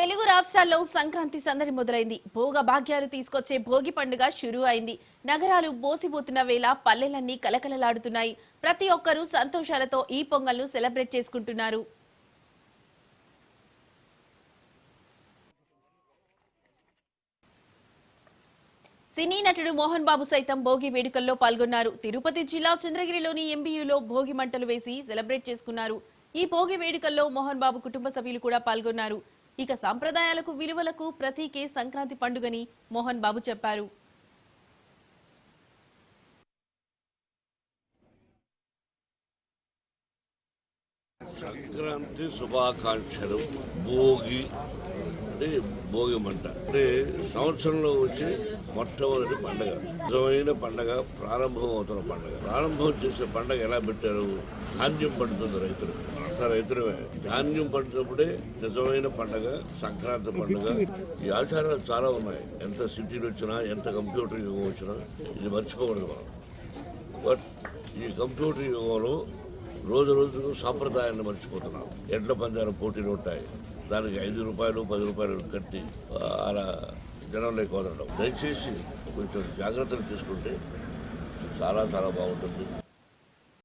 తెలుగు రాష్ట్రాల్లో సంక్రాంతి సందడి మొదలైంది. భోగ భాగ్యాలు తీసుకొచ్చే భోగి పండుగ షురూ అయింది నగరాలు బోసిపోతున్న వేళ పల్లెలన్నీ కలకలలాడుతున్నాయి. ప్రతి ఒక్కరూ సంతోషాలతో ఈ పొంగల్ను సెలబ్రేట్ చేసుకుంటున్నారు. సినీ నటుడు మోహన్ బాబు సైతం భోగి వేడుకల్లో పాల్గొన్నారు. తిరుపతి జిల్లా చంద్రగిరిలోని ఎంబీయూలో భోగి మంటలు వేసి సెలబ్రేట్ చేసుకున్నారు. ఈ భోగి వేడుకల్లో మోహన్ బాబు కుటుంబ సభ్యులు కూడా పాల్గొన్నారు. ఇక సంప్రదాయాలకు విలువలకు ప్రతీకే సంక్రాంతి పండుగని మోహన్ బాబు చెప్పారు. సంక్రాంతి శుభాకాంక్షలు భోగి అది భోగి మంట అంటే సంవత్సరంలో వచ్చే మొట్టమొదటి పండగ. నిజమైన పండగ ప్రారంభం అవుతున్న పండగ. ప్రారంభం చేసే పండగ ఎలా పెట్టారు? ధాన్యం పడుతుంది రైతులు. అంత రైతులమే. ధాన్యం పడుతున్నప్పుడే నిజమైన పండగ సంక్రాంతి పండుగ. ఈ ఆచారాలు చాలా ఉన్నాయి. ఎంత సిటీలు వచ్చినా ఎంత కంప్యూటర్ యుగం వచ్చినా ఇది మర్చిపోకూడదు మనం. బట్ ఈ కంప్యూటర్ యుగంలో రోజు రోజుకు సాంప్రదాయాన్ని మర్చిపోతున్నాం. ఎడ్ల పందాలు పోటీలు ఉంటాయి. దానికి ఐదు రూపాయలు పది రూపాయలు కట్టి అలా జనంలోకి వదలడం దయచేసి కొంచెం జాగ్రత్తలు తీసుకుంటే చాలా చాలా బాగుంటుంది.